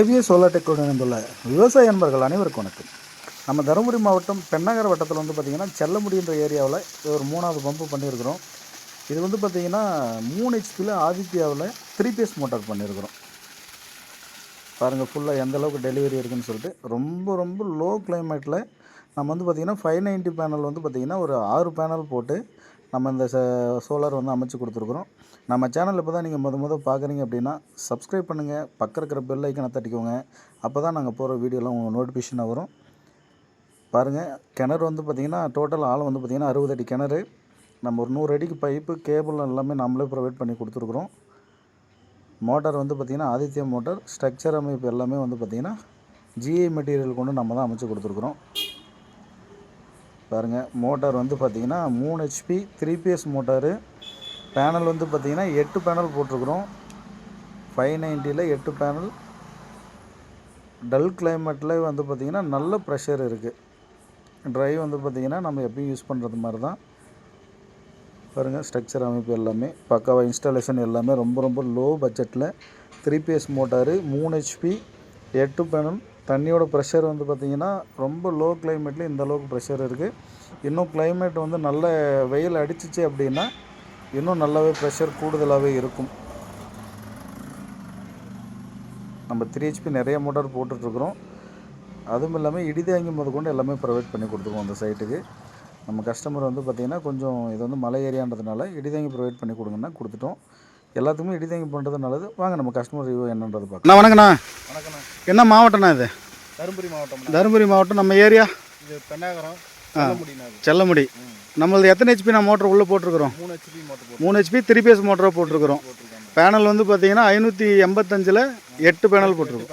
ஏவிய சோலார் டெக்கோடு இணைந்துள்ள விவசாய அன்பர்கள் அனைவருக்கும் வணக்கம். நம்ம தருமபுரி மாவட்டம் பெண்ணகர வட்டத்தில் வந்து பார்த்திங்கன்னா செல்லமுடின்ற ஏரியாவில் இது ஒரு மூணாவது பம்பு பண்ணியிருக்கிறோம். இது வந்து பார்த்திங்கன்னா மூணு ஹெச்பியில் ஆதித்யாவில் த்ரீ பேஸ் மோட்டார் பண்ணியிருக்கிறோம். பாருங்கள் ஃபுல்லாக எந்த அளவுக்கு டெலிவரி இருக்குதுன்னு சொல்லிட்டு ரொம்ப ரொம்ப லோ கிளைமேட்டில் நம்ம வந்து பார்த்திங்கன்னா ஃபைவ் நைன்ட்டி பேனல் வந்து பார்த்திங்கன்னா ஒரு ஆறு பேனல் போட்டு நம்ம இந்த சோலார் வந்து அமைச்சு கொடுத்துருக்குறோம். நம்ம சேனல் இப்போ தான் நீங்கள் முத முத பார்க்குறீங்க அப்படின்னா சப்ஸ்கிரைப் பண்ணுங்கள் பக்கம் இருக்கிற பெல் ஐக்கனை தட்டிக்கோங்க. அப்போ தான் நாங்கள் போகிற வீடியோலாம் உங்களுக்கு நோட்டிஃபிகேஷனாக வரும். பாருங்கள் கிணறு வந்து பார்த்திங்கன்னா டோட்டல் ஆழம் வந்து பார்த்திங்கன்னா அறுபது அடி கிணறு. நம்ம ஒரு நூறு அடிக்கு பைப்பு கேபிள் எல்லாமே நம்மளே ப்ரொவைட் பண்ணி கொடுத்துருக்குறோம். மோட்டார் வந்து பார்த்திங்கன்னா ஆதித்யா மோட்டார் ஸ்ட்ரக்சர் அமைப்பு எல்லாமே வந்து பார்த்திங்கன்னா ஜிஐ மெட்டீரியல் கொண்டு நம்ம தான் அமைச்சு கொடுத்துருக்குறோம். பாருங்கள் மோட்டார் வந்து பார்த்திங்கன்னா மூணு HP three PS motor. Panel வந்து பார்த்திங்கன்னா எட்டு பேனல் போட்டிருக்குறோம். ஃபைவ் நைன்ட்டியில் எட்டு பேனல் டல் கிளைமேட்டில் வந்து பார்த்திங்கன்னா நல்ல ப்ரெஷர் இருக்குது ட்ரைவ் வந்து பார்த்திங்கன்னா நம்ம எப்பயும் யூஸ் பண்ணுறது மாதிரி தான் பாருங்கள் ஸ்ட்ரக்சர் அமைப்பு எல்லாமே. பக்காவாக இன்ஸ்டாலேஷன் எல்லாமே ரொம்ப ரொம்ப லோ பட்ஜெட்டில் த்ரீ பிஎஸ் மோட்டாரு மூணு ஹெச்பி எட்டு பேனல் தண்ணியோட ப்ரெஷர் வந்து பார்த்திங்கன்னா ரொம்ப லோ கிளைமேட்டில் இந்த அளவுக்கு ப்ரெஷர் இருக்குது இன்னும் கிளைமேட் வந்து நல்ல வெயில் அடிச்சிச்சு அப்படின்னா இன்னும் நல்லாவே ப்ரெஷர் கூடுதலாகவே இருக்கும். நம்ம த்ரீ ஹெச்பி நிறைய மோட்டார் போட்டுட்ருக்குறோம் அதுவும் இல்லாமல் இடிதாங்கி முத கொண்டு எல்லாமே ப்ரொவைட் பண்ணி கொடுத்துருவோம் அந்த சைட்டுக்கு நம்ம கஸ்டமர் வந்து பார்த்திங்கன்னா கொஞ்சம் இது வந்து மலை ஏரியான்றதுனால இடிதாங்கி ப்ரொவைட் பண்ணி கொடுங்கன்னா கொடுத்துட்டோம். எல்லாத்துக்குமே இடிதாங்கி பண்ணுறது நல்லது வாங்க நம்ம கஸ்டமர் ரிவ்யூ என்னன்றது பார்க்கலாம். வணக்கண்ணா வணக்கண்ணா என்ன மாவட்டம்ண்ணா இது? தருமபுரி மாவட்டம் தருமபுரி மாவட்டம் நம்ம ஏரியா? இது பெண்ணாகரம் செல்லமுடி நம்மளது எத்தனை ஹெச்பி நான் மோட்டர் உள்ளே போட்டிருக்கிறோம்? மூணு ஹெச்பி மோட்டர் மூணு ஹெச்பி த்ரீ பேஸ் மோட்டராக போட்டிருக்கிறோம். பேனல் வந்து பார்த்தீங்கன்னா ஐநூற்றி எண்பத்தஞ்சில் எட்டு பேனல் போட்டிருக்கோம்.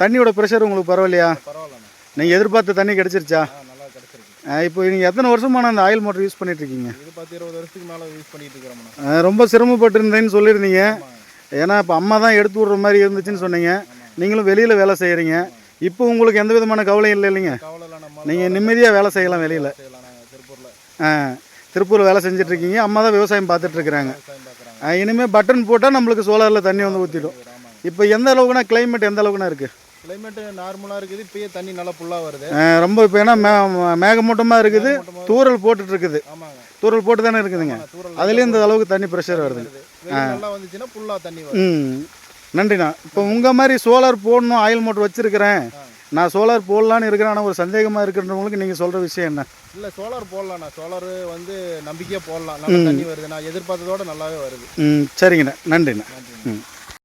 தண்ணியோட ப்ரெஷர் உங்களுக்கு பரவாயில்லையா? நீங்கள் எதிர்பார்த்த தண்ணி கிடச்சிருச்சா? இப்போ நீங்கள் எத்தனை வருஷமான அந்த ஆயில் மோட்டர் யூஸ் பண்ணிட்டு இருக்கீங்க இது பத்து இருபது வருஷத்துக்கு மேலே யூஸ் பண்ணிட்டு இருக்கிறோம்ண்ணா ஆ, ரொம்ப சிரமப்பட்டு இருந்தேன்னு சொல்லியிருந்தீங்க ஏன்னா இப்போ அம்மா தான் எடுத்து விட்ற மாதிரி இருந்துச்சுன்னு சொன்னீங்க. நீங்களும் வெளியில் வேலை செய்கிறீங்க இப்போ உங்களுக்கு எந்த விதமான கவலையும் இல்லை இல்லைங்க? நீங்கள் நிம்மதியாக வேலை செய்யலாம் வெளியில். திருப்பூரில் ஆ திருப்பூர் வேலை செஞ்சுட்டு இருக்கீங்க அம்மா தான் விவசாயம் பார்க்குறாங்க இனிமேல் பட்டன் போட்டால் நம்மளுக்கு சோலாரில் தண்ணி வந்து ஊற்றிடும் இப்போ எந்த அளவுக்குனா கிளைமேட் எந்த அளவுக்குனா இருக்குது கிளைமேட்டு நார்மலாக இருக்குது. இப்பயே தண்ணி நல்லா ஃபுல்லாக வருது. ரொம்ப இப்போ ஏன்னா மே மேகமூட்டமாக இருக்குது. தூறல் போட்டுட்டு இருக்குது தூறல் போட்டு தானே இருக்குதுங்க தூரல் அதுலேயும் இந்த அளவுக்கு தண்ணி ப்ரெஷர் வருது. நல்லா வந்துச்சுன்னா ஃபுல்லாக தண்ணி வரும் நன்றிண்ணா. இப்போ உங்கள் மாதிரி சோலார் போடணும் ஆயில் மோட்டர் வச்சுருக்கிறேன். நான் சோலார் போடலான்னு இருக்கிறேன் ஆனால் ஒரு சந்தேகமாக இருக்கிறவங்களுக்கு நீங்கள் சொல்கிற விஷயம் என்ன? இல்லை சோலார் போடலாம்ண்ணா. சோலார் வந்து நம்பிக்கையாக போடலாம். நல்லா தண்ணி வருது நான் எதிர்பார்த்ததோட நல்லாவே வருது. ம் சரிங்கண்ணா. நன்றிண்ணா. நன்றி ம்.